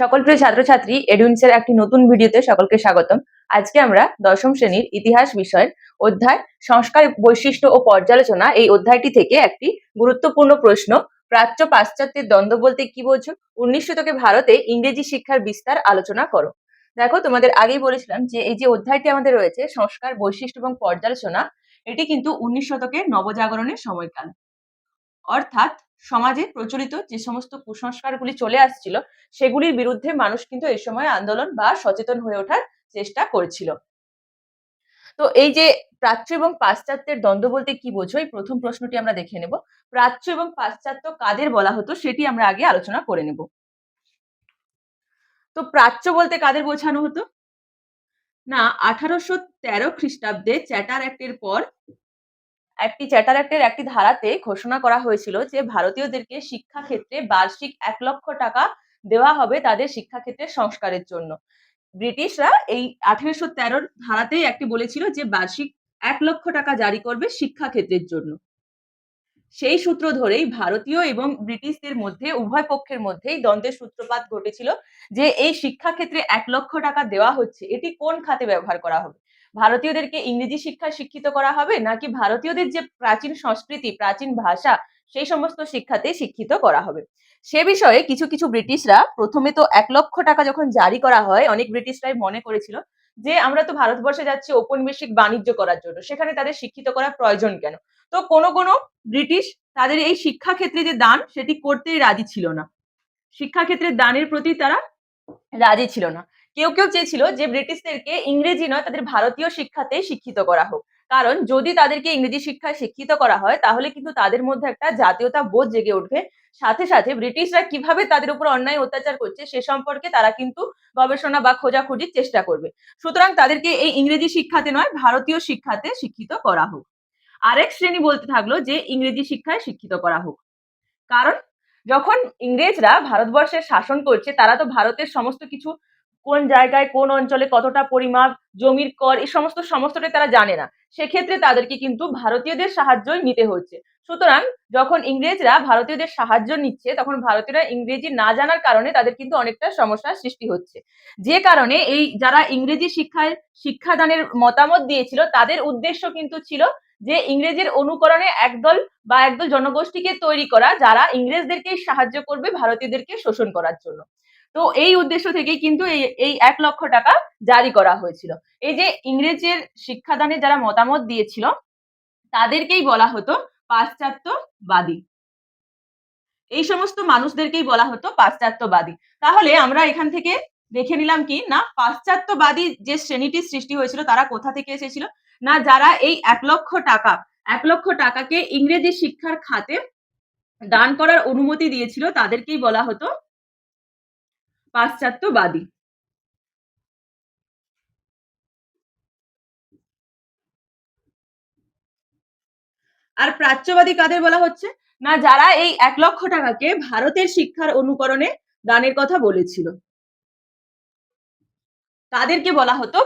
সকল প্রিয় ছাত্রছাত্রী এডুইন্সের একটি নতুন ভিডিওতে সকলকে স্বাগতম। আজকে আমরা দশম শ্রেণির ইতিহাস বিষয়ের অধ্যায়, সংস্কার বৈশিষ্ট্য ও পর্যালোচনা এই অধ্যায়টি থেকে একটি গুরুত্বপূর্ণ প্রশ্ন, প্রাচ্য পাশ্চাত্যের দ্বন্দ্ব বলতে কি বোঝো? উনিশ শতকে ভারতে ইংরেজি শিক্ষার বিস্তার আলোচনা করো। দেখো, তোমাদের আগেই বলেছিলাম যে এই যে অধ্যায়টি আমাদের রয়েছে, সংস্কার বৈশিষ্ট্য এবং পর্যালোচনা, এটি কিন্তু উনিশ শতকের নবজাগরণের সময়কাল। অর্থাৎ সমাজে প্রচলিত যে সমস্ত কুসংস্কারগুলি চলে আসছিল, সেগুলির বিরুদ্ধে মানুষ কিন্তু এই সময় আন্দোলন বা সচেতন হয়ে ওঠার চেষ্টা করেছিল। তো এই যে প্রাচ্য এবং পাশ্চাত্যের দ্বন্দ্ব বলতে কি বোঝো? এই প্রথম প্রশ্নটি আমরা দেখে নেব। প্রাচ্য এবং পাশ্চাত্য কাদের বলা হতো সেটি আমরা আগে আলোচনা করে নেব। তো প্রাচ্য বলতে কাদের বোঝানো হতো? না, আঠারোশো তেরো খ্রিস্টাব্দে চ্যাটার অ্যাক্টের পর একটি চ্যাটার অ্যাক্টের একটি ধারাতে ঘোষণা করা হয়েছিল যে ভারতীয়দেরকে শিক্ষা ক্ষেত্রে বার্ষিক এক লক্ষ টাকা দেওয়া হবে তাদের শিক্ষা ক্ষেত্রে সংস্কারের জন্য। ব্রিটিশরা এই আঠেরোশো তেরোর ধারাতেই একটি বলেছিল যে বার্ষিক এক লক্ষ টাকা জারি করবে শিক্ষা ক্ষেত্রের জন্য। সেই সূত্র ধরেই ভারতীয় এবং ব্রিটিশদের মধ্যে, উভয় পক্ষের মধ্যেই দ্বন্দ্বের সূত্রপাত ঘটেছিল যে এই শিক্ষা ক্ষেত্রে এক লক্ষ টাকা দেওয়া হচ্ছে, এটি কোন খাতে ব্যবহার করা হবে? ভারতীয়দেরকে ইংরেজি শিক্ষায় শিক্ষিত করা হবে নাকি ভারতীয়দের যে প্রাচীন সংস্কৃতি, প্রাচীন ভাষা, সেই সমস্ত শিক্ষাতে শিক্ষিত করা হবে? সে বিষয়ে কিছু কিছু ব্রিটিশরা প্রথমে তো এক লক্ষ টাকা যখন জারি করা হয়, অনেক ব্রিটিশরাই মনে করেছিল যে আমরা তো ভারতবর্ষে যাচ্ছি ঔপনিবেশিক বাণিজ্য করার জন্য, সেখানে তাদের শিক্ষিত করার প্রয়োজন কেন? তো কোনো কোনো ব্রিটিশ তাদের এই শিক্ষা ক্ষেত্রে যে দান, সেটি করতেই রাজি ছিল না। শিক্ষা ক্ষেত্রে দানের প্রতি তারা রাজি ছিল না। কেউ কেউ চেয়েছিল যে ব্রিটিশদেরকে ইংরেজি নয়, তাদের ভারতীয় শিক্ষাতেই শিক্ষিত করা হোক। কারণ যদি তাদেরকে ইংরেজি শিক্ষায় শিক্ষিত করা হয়, তাহলে কিন্তু তাদের মধ্যে একটা জাতীয়তা বোধ জেগে উঠবে। সাথে সাথে ব্রিটিশরা কীভাবে তাদের উপর অন্যায় অত্যাচার করছে, সে সম্পর্কে তারা কিন্তু গবেষণা বা খোঁজাখুঁজির চেষ্টা করবে। সুতরাং তাদেরকে এই ইংরেজি শিক্ষাতে নয়, ভারতীয় শিক্ষাতে শিক্ষিত করা হোক। আরেক শ্রেণি বলতে থাকল যে ইংরেজি শিক্ষায় শিক্ষিত করা হোক। কারণ যখন ইংরেজরা ভারতবর্ষের শাসন করছে, তারা তো ভারতের সমস্ত কিছু কোন জায়গায়, কোন অঞ্চলে কতটা পরিমাপ, জমির কর, এই সমস্ত, সমস্তটাই তারা জানে না। সেক্ষেত্রে তাদেরকে কিন্তু ভারতীয়দের সাহায্যই নিতে হচ্ছে। সুতরাং যখন ইংরেজরা ভারতীয়দের সাহায্য নিচ্ছে, তখন ভারতীয়রা ইংরেজি না জানার কারণে তাদের কিন্তু অনেকটা সমস্যার সৃষ্টি হচ্ছে। যে কারণে এই যারা ইংরেজি শিক্ষায়, শিক্ষাদানের মতামত দিয়েছিল, তাদের উদ্দেশ্য কিন্তু ছিল যে ইংরেজের অনুকরণে একদল বা একদল জনগোষ্ঠীকে তৈরি করা, যারা ইংরেজদেরকে সাহায্য করবে ভারতীয়দেরকে শোষণ করার জন্য। তো এই উদ্দেশ্য থেকেই কিন্তু এই এই এক লক্ষ টাকা জারি করা হয়েছিল। এই যে ইংরেজের শিক্ষাদানে যারা মতামত দিয়েছিল, তাদেরকেই বলা হতো পাশ্চাত্যবাদী। এই সমস্ত মানুষদেরকেই বলা হতো পাশ্চাত্যবাদী। তাহলে আমরা এখান থেকে দেখে নিলাম কি, না পাশ্চাত্যবাদী যে শ্রেণীটির সৃষ্টি হয়েছিল, তারা কোথা থেকে এসেছিল? না যারা এই এক লক্ষ টাকা, এক লক্ষ টাকাকে ইংরেজি শিক্ষার খাতে দান করার অনুমতি দিয়েছিল, তাদেরকেই বলা হতো পাশ্চাত্যবাদী। আর প্রাচ্যবাদী কাদের বলা হচ্ছে? না, যারা এই এক লক্ষ টাকাকে ভারতের শিক্ষার অনুকরণে দানের কথা বলেছিল। তাদেরকে বলা হতো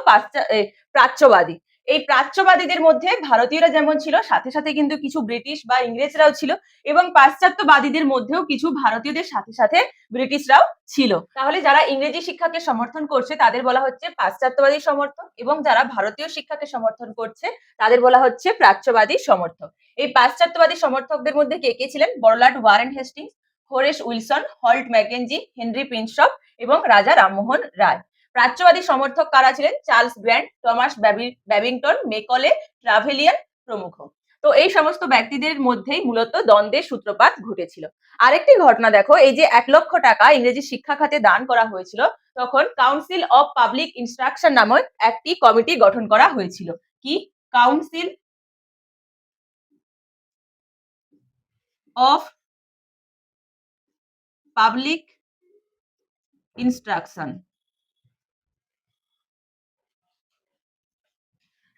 প্রাচ্যবাদী। এই প্রাচ্যবাদীদের মধ্যে ভারতীয়রা যেমন ছিল, সাথে সাথে কিন্তু কিছু ব্রিটিশ বা ইংরেজরাও ছিল এবং পাশ্চাত্যবাদীদের মধ্যেও কিছু ভারতীয়দের সাথে সাথে ব্রিটিশরাও ছিল। তাহলে যারা ইংরেজি শিক্ষাকে সমর্থন করছে, তাদের বলা হচ্ছে পাশ্চাত্যবাদী সমর্থক এবং যারা ভারতীয় শিক্ষাকে সমর্থন করছে, তাদের বলা হচ্ছে প্রাচ্যবাদী সমর্থক। এই পাশ্চাত্যবাদী সমর্থকদের মধ্যে কে কে ছিলেন? বড়লাট, Warren Hastings Horace Wilson, Holt Mackenzie Henry Prinsep এবং রাজা রামমোহন রায়। প্রাচ্যবাদী সমর্থক কারা ছিলেন? চার্লস গ্র্যান্ড টমাস ব্যাবি- ব্যাবিংটন, মেকলে, ট্রাভেলিয়ান প্রমুখ। তো এই সমস্ত ব্যক্তিদের মধ্যেই মূলত দ্বন্দ্বের সূত্রপাত ঘটেছিল। আরেকটি ঘটনা দেখো, এই যে এক লক্ষ টাকা ইংরেজি শিক্ষা খাতে দান করা হয়েছিল, তখন কাউন্সিল অফ পাবলিক ইনস্ট্রাকশন নামক একটি কমিটি গঠন করা হয়েছিল। কি? Council of public instruction.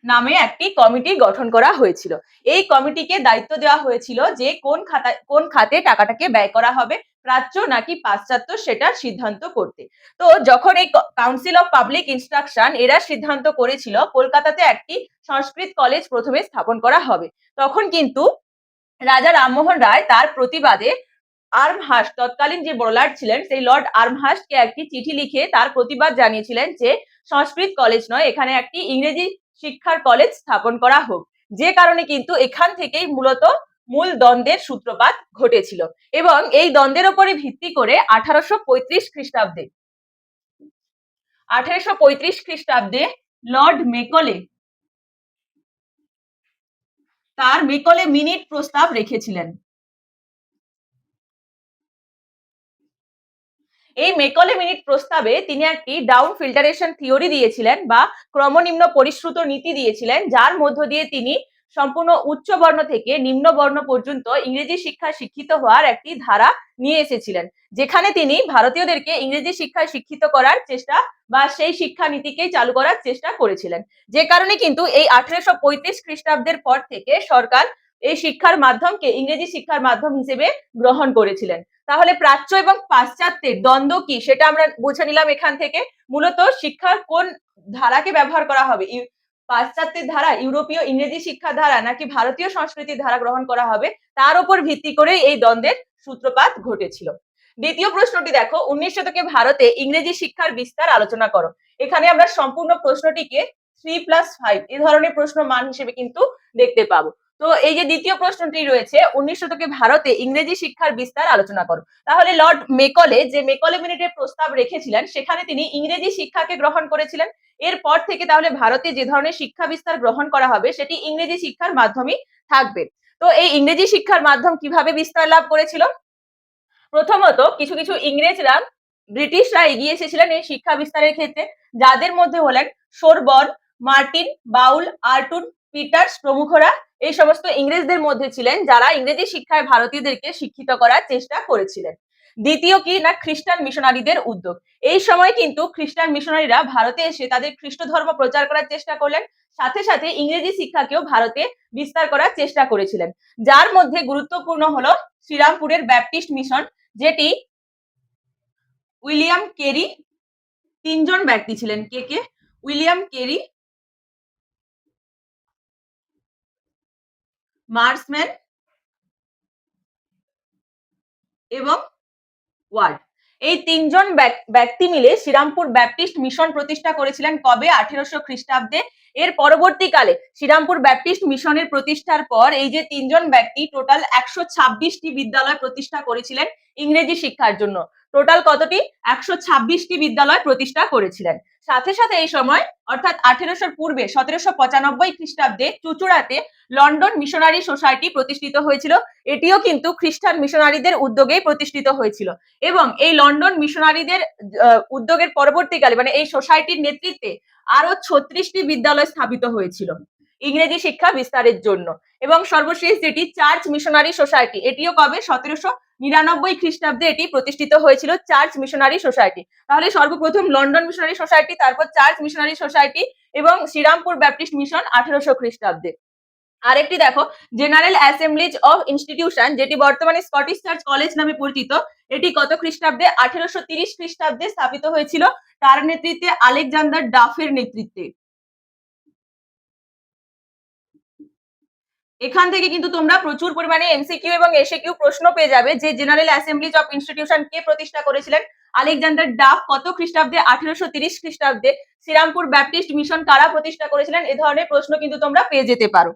নামে একটি কমিটি গঠন করা হয়েছিল। এই কমিটিকে দায়িত্ব দেওয়া হয়েছিল যে কোন খাতা, কোন খাতে টাকাটাকে ব্যয় করা হবে, প্রাচ্য নাকি পাশ্চাত্য সেটা সিদ্ধান্ত করতে। তো যখন এই কাউন্সিল অফ পাবলিক ইনস্ট্রাকশন এরা সিদ্ধান্ত করেছিল কলকাতাতে একটি সংস্কৃত কলেজ প্রথমে স্থাপন করা হবে, তখন কিন্তু রাজা রামমোহন রায় তার প্রতিবাদে আর্মহাস তৎকালীন যে বড়লাট ছিলেন সেই লর্ড আর্মহাসকে একটি চিঠি লিখে তার প্রতিবাদ জানিয়েছিলেন যে সংস্কৃত কলেজ নয়, এখানে একটি ইংরেজি শিক্ষার কলেজ স্থাপন করা হোক। যে কারণে কিন্তু এখান থেকেই মূলত মূল দ্বন্দ্বের সূত্রপাত ঘটেছিল এবং এই দ্বন্দ্বের উপরে ভিত্তি করে আঠারোশো পঁয়ত্রিশ খ্রিস্টাব্দে আঠারোশো পঁয়ত্রিশ খ্রিস্টাব্দে লর্ড মেকলে তার মেকলে মিনিট প্রস্তাব রেখেছিলেন। এই মেকলে মিনিট প্রস্তাবে তিনি একটি ডাউন ফিল্টারেশন থিওরি দিয়েছিলেন বা ক্রমনিম্ন পরিশ্রুত নীতি দিয়েছিলেন, যার মধ্য দিয়ে তিনি সম্পূর্ণ উচ্চ বর্ণ থেকে নিম্ন বর্ণ পর্যন্ত ইংরেজি শিক্ষায় শিক্ষিত হওয়ার একটি ধারা নিয়ে এসেছিলেন, যেখানে তিনি ভারতীয়দেরকে ইংরেজি শিক্ষায় শিক্ষিত করার চেষ্টা বা সেই শিক্ষা নীতিকেই চালু করার চেষ্টা করেছিলেন। যে কারণে কিন্তু এই আঠারোশো পঁয়ত্রিশ খ্রিস্টাব্দের পর থেকে সরকার এই শিক্ষার মাধ্যমকে ইংরেজি শিক্ষার মাধ্যম হিসেবে গ্রহণ করেছিলেন। তাহলে প্রাচ্য এবং পাশ্চাত্যের দ্বন্দ্ব কি সেটা আমরা বুঝে নিলাম এখান থেকে। মূলত শিক্ষার কোন ধারাকে ব্যবহার করা হবে? পাশ্চাত্যের ধারা, ইউরোপীয় ইংরেজি শিক্ষা ধারা নাকি ভারতীয় সংস্কৃতির ধারা গ্রহণ করা হবে? তার উপর ভিত্তি করে এই দ্বন্দ্বের সূত্রপাত ঘটেছিল। দ্বিতীয় প্রশ্নটি দেখো, উনিশ শতকে ভারতে ইংরেজি শিক্ষার বিস্তার আলোচনা করো। এখানে আমরা সম্পূর্ণ প্রশ্নটিকে থ্রি প্লাস ফাইভ এ ধরনের প্রশ্ন মান হিসেবে কিন্তু দেখতে পাবো। তো এই যে দ্বিতীয় প্রশ্নটি রয়েছে, উনিশ শতকে ভারতে ইংরেজি শিক্ষার বিস্তার আলোচনা করো। তাহলে লর্ড মেকলে যে মেকলে মিনিটের প্রস্তাব রেখেছিলেন, সেখানে তিনি ইংরেজি শিক্ষাকে গ্রহণ করেছিলেন। এরপর থেকে তাহলে ভারতে যে ধরনের শিক্ষা বিস্তার গ্রহণ করা হবে, সেটি ইংরেজি শিক্ষার মাধ্যমেই থাকবে। তো এই ইংরেজি শিক্ষার মাধ্যম কীভাবে বিস্তার লাভ করেছিল? প্রথমত, কিছু কিছু ইংরেজরা, ব্রিটিশরা এগিয়ে এসেছিলেন এই শিক্ষা বিস্তারের ক্ষেত্রে। যাদের মধ্যে হলেন সোরবন মার্টিন, বাউল, আর্টুন পিটার্স প্রমুখরা এই সমস্ত ইংরেজদের মধ্যে ছিলেন যারা ইংরেজি শিক্ষায় ভারতীয়দেরকে শিক্ষিত করার চেষ্টা করেছিলেন। দ্বিতীয় কি? না, খ্রিস্টান মিশনারিদের উদ্যোগ। এই সময় কিন্তু খ্রিস্টান মিশনারিরা ভারতে এসে তাদের খ্রিস্ট ধর্ম প্রচার করার চেষ্টা করলেন, সাথে সাথে ইংরেজি শিক্ষাকেও ভারতে বিস্তার করার চেষ্টা করেছিলেন। যার মধ্যে গুরুত্বপূর্ণ হলো শ্রীরামপুরের ব্যাপটিস্ট মিশন যেটি উইলিয়াম কেরি তিনজন ব্যক্তি ছিলেন। কে কে? উইলিয়াম কেরি মার্সম্যান এবং ওয়ার্ড এই তিনজন ব্যক- ব্যক্তি মিলে শ্রীরামপুর ব্যাপটিস্ট মিশন প্রতিষ্ঠা করেছিলেন কবে? আঠেরোশো খ্রিস্টাব্দে। এর পরবর্তীকালে শ্রীরামপুর ব্যাপটিস্ট মিশনের প্রতিষ্ঠার পর এই যে তিনজন ব্যক্তি টোটাল একশো ছাব্বিশটি বিদ্যালয় প্রতিষ্ঠা করেছিলেন ইংরেজি শিক্ষার জন্য। টোটাল কতটি? একশো ছাব্বিশটি বিদ্যালয় প্রতিষ্ঠা করেছিলেন। সাথে সাথে এই সময়, অর্থাৎ আঠেরোশোর পূর্বে, সতেরোশো পঁচানব্বই খ্রিস্টাব্দে চুচুড়াতে লন্ডন মিশনারি সোসাইটি প্রতিষ্ঠিত হয়েছিল। এটিও কিন্তু খ্রিস্টান মিশনারিদের উদ্যোগেই প্রতিষ্ঠিত হয়েছিল। এবং এই লন্ডন মিশনারিদের উদ্যোগের পরবর্তীকালে মানে এই সোসাইটির নেতৃত্বে আরও ছত্রিশটি বিদ্যালয় স্থাপিত হয়েছিল ইংরেজি শিক্ষা বিস্তারের জন্য। এবং সর্বশেষ যেটি চার্চ মিশনারি সোসাইটি এটিও কবে? সতেরোশো নিরানব্বই খ্রিস্টাব্দে এটি প্রতিষ্ঠিত হয়েছিল চার্চ মিশনারি সোসাইটি। তাহলে সর্বপ্রথম লন্ডন মিশনারি সোসাইটি, তারপর চার্চ মিশনারি সোসাইটি এবং শ্রীরামপুর ব্যাপটিস্ট মিশন আঠেরোশো খ্রিস্টাব্দে। আরেকটি দেখো, জেনারেল অ্যাসেম্বলিজ অফ ইনস্টিটিউশন, যেটি বর্তমানে স্কটিশ চার্চ কলেজ নামে পরিচিত, এটি কত খ্রিস্টাব্দে? আঠেরোশো তিরিশ খ্রিস্টাব্দে স্থাপিত হয়েছিল। তার নেতৃত্বে আলেকজান্ডার ডাফের নেতৃত্বে। এখান থেকে কিন্তু তোমরা প্রচুর পরিমাণে এমসিকিউ এবং এসএকিউ প্রশ্ন পেয়ে যাবে। যে জেনারেল অ্যাসেম্বলিজ অফ ইনস্টিটিউশন কে প্রতিষ্ঠা করেছিলেন আলেকজান্ডার ডাফ, কত খ্রিস্টাব্দে? আঠেরোশো তিরিশ খ্রিস্টাব্দে শ্রীরামপুর ব্যাপটিস্ট মিশন কারা প্রতিষ্ঠা করেছিলেন? এ ধরনের প্রশ্ন কিন্তু তোমরা পেয়ে যেতে পারো।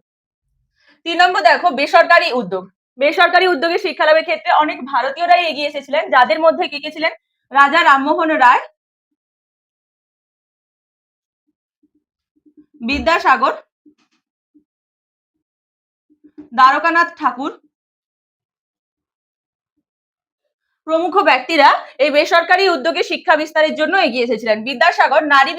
তিন নম্বর দেখো, বেসরকারি উদ্যোগ। বেসরকারি উদ্যোগে শিক্ষা লাভের ক্ষেত্রে অনেক ভারতীয়রাই এগিয়ে এসেছিলেন, যাদের মধ্যে কে কে ছিলেন? রাজা রামমোহন রায়, বিদ্যাসাগর দ্বারকানাথ ঠাকুর। প্রমুখ ব্যক্তিরা এই বেসরকারি উদ্যোগে শিক্ষা বিস্তারের জন্য এগিয়ে এসেছিলেন। বিদ্যাসাগর নারী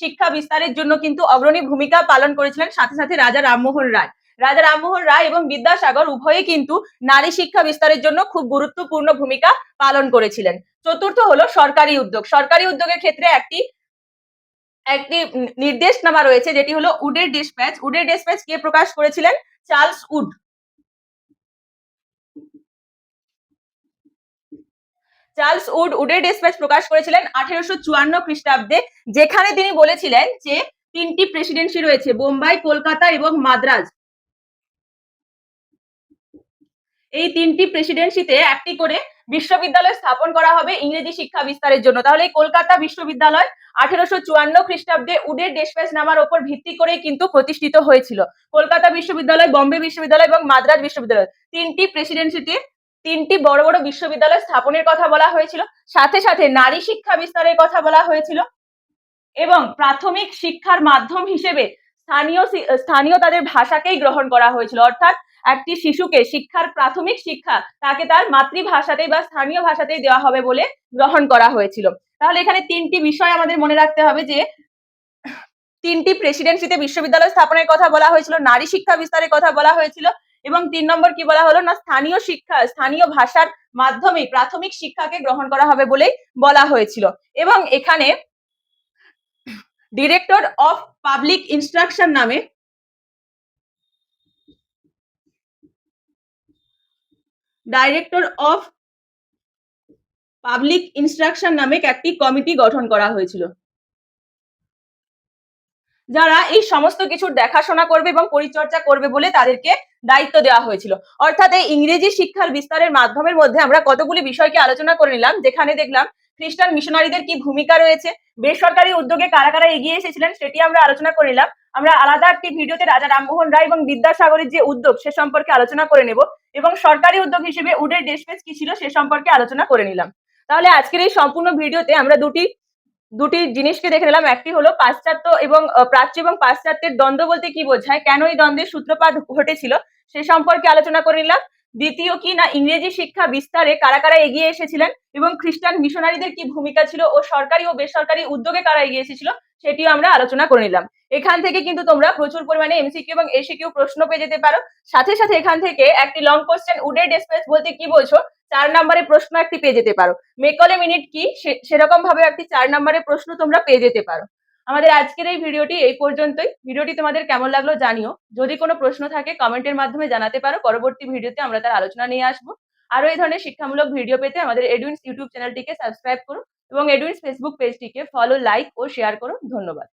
শিক্ষা বিস্তারের জন্য কিন্তু অগ্রণী ভূমিকা পালন করেছিলেন সাথে সাথে রাজা রামমোহন রায়। রাজা রামমোহন রায় এবং বিদ্যাসাগর উভয়ে কিন্তু নারী শিক্ষা বিস্তারের জন্য খুব গুরুত্বপূর্ণ ভূমিকা পালন করেছিলেন। চতুর্থ হলো সরকারি উদ্যোগ। সরকারি উদ্যোগের ক্ষেত্রে একটি একটি নির্দেশনামা রয়েছে যেটি হলো উডের ডিসপ্যাচ। উডের ডিসপ্যাচ কে প্রকাশ করেছিলেন? Charles Wood. চার্লস উড উডের ডিসপ্যাচ প্রকাশ করেছিলেন আঠেরোশো চুয়ান্ন খ্রিস্টাব্দে, যেখানে তিনি বলেছিলেন যে তিনটি প্রেসিডেন্সি রয়েছে, বোম্বাই, কলকাতা এবং মাদ্রাজ। এই তিনটি প্রেসিডেন্সিতে একটি করে বিশ্ববিদ্যালয় স্থাপন করা হবে ইংরেজি শিক্ষা বিস্তারের জন্য। তাহলে এই কলকাতা বিশ্ববিদ্যালয় আঠেরোশো চুয়ান্ন খ্রিস্টাব্দে উডের ডেসপেস নামার ওপর ভিত্তি করে কিন্তু প্রতিষ্ঠিত হয়েছিল। কলকাতা বিশ্ববিদ্যালয়, বম্বে বিশ্ববিদ্যালয় এবং মাদ্রাজ বিশ্ববিদ্যালয়। তিনটি প্রেসিডেন্সিতে তিনটি বড় বড় বিশ্ববিদ্যালয় স্থাপনের কথা বলা হয়েছিল। সাথে সাথে নারী শিক্ষা বিস্তারের কথা বলা হয়েছিল এবং প্রাথমিক শিক্ষার মাধ্যম হিসেবে স্থানীয় স্থানীয় তাদের ভাষাকেই গ্রহণ করা হয়েছিল। অর্থাৎ একটি শিশুকে শিক্ষার প্রাথমিক শিক্ষা তাকে তার মাতৃভাষাতেই বা স্থানীয় ভাষাতেই দেওয়া হবে বলে গ্রহণ করা হয়েছিল। তাহলে এখানে তিনটি বিষয় আমাদের মনে রাখতে হবে যে, তিনটি প্রেসিডেন্সিতে বিশ্ববিদ্যালয় স্থাপনের কথা বলা হয়েছিল, নারী শিক্ষা বিস্তারের কথা বলা হয়েছিল এবং তিন নম্বর কি বলা হলো? না, স্থানীয় শিক্ষা, স্থানীয় ভাষার মাধ্যমে প্রাথমিক শিক্ষাকে গ্রহণ করা হবে বলেই বলা হয়েছিল। এবং এখানে ডিরেক্টর অফ পাবলিক ইনস্ট্রাকশন নামে ডাইরেক্টর অফ পাবলিক ইনস্ট্রাকশন নামে একটি কমিটি গঠন করা হয়েছিল। যারা এই সমস্ত কিছুর দেখাশোনা করবে এবং পরিচর্যা করবে বলে তাদেরকে দায়িত্ব দেওয়া হয়েছিল। অর্থাৎ এই ইংরেজি শিক্ষার বিস্তারের মাধ্যমের মধ্যে আমরা কতগুলি বিষয়কে আলোচনা করে নিলাম, যেখানে দেখলাম খ্রিস্টান মিশনারিদের কি ভূমিকা রয়েছে? বেসরকারি উদ্যোগে কারা কারা এগিয়ে এসেছিলেন সেটি আমরা আলোচনা করে নিলাম। আমরা আলাদা একটি ভিডিওতে রাজা রামমোহন রায় এবং বিদ্যাসাগরের যে উদ্যোগ সে সম্পর্কে আলোচনা করে নেব এবং সরকারি উদ্যোগ হিসেবে উডের ডেসপেস কি ছিল সে সম্পর্কে আলোচনা করে নিলাম। তাহলে আজকের এই সম্পূর্ণ ভিডিওতে আমরা দুটি দুটি জিনিসকে দেখে নিলাম। একটি হলো পাশ্চাত্য এবং প্রাচ্য এবং পাশ্চাত্যের দ্বন্দ্ব বলতে কি বোঝায়? কেন এই দ্বন্দ্বের সূত্রপাত ঘটেছিল সে সম্পর্কে আলোচনা করে নিলাম। দ্বিতীয় কি না ইংরেজি শিক্ষা বিস্তারে কারা কারা এগিয়ে এসেছিলেন এবং খ্রিস্টান মিশনারিদের কি ভূমিকা ছিল ও সরকারি ও বেসরকারি উদ্যোগে কারা এগিয়ে এসেছিল সেটিও আমরা আলোচনা করে নিলাম। এখান থেকে কিন্তু তোমরা প্রচুর পরিমাণে এমসিকিউ এবং এসিকিউ প্রশ্ন পেয়ে যেতে পারো। সাথে সাথে এখান থেকে একটি লং কোশ্চেন উডের ডেসপেস বলতে কি বলছো চার নম্বরের প্রশ্ন একটি পেয়ে যেতে পারো। মেকলে মিনিট কি? সেরকম ভাবে একটি চার নম্বরের প্রশ্ন তোমরা পেয়ে যেতে পারো। আমাদের আজকের এই ভিডিওটি এই পর্যন্তই। ভিডিওটি তোমাদের কেমন লাগল জানিও। যদি কোনো প্রশ্ন থাকে কমেন্টের মাধ্যমে জানাতে পারো। পরবর্তী ভিডিওতে আমরা তার আলোচনা নিয়ে আসব। আরও এই ধরনের শিক্ষামূলক ভিডিও পেতে আমাদের এডুইন্স ইউটিউব চ্যানেলটিকে সাবস্ক্রাইব করো এবং এডুইন্স ফেসবুক পেজটিকে ফলো লাইক ও শেয়ার করো। ধন্যবাদ।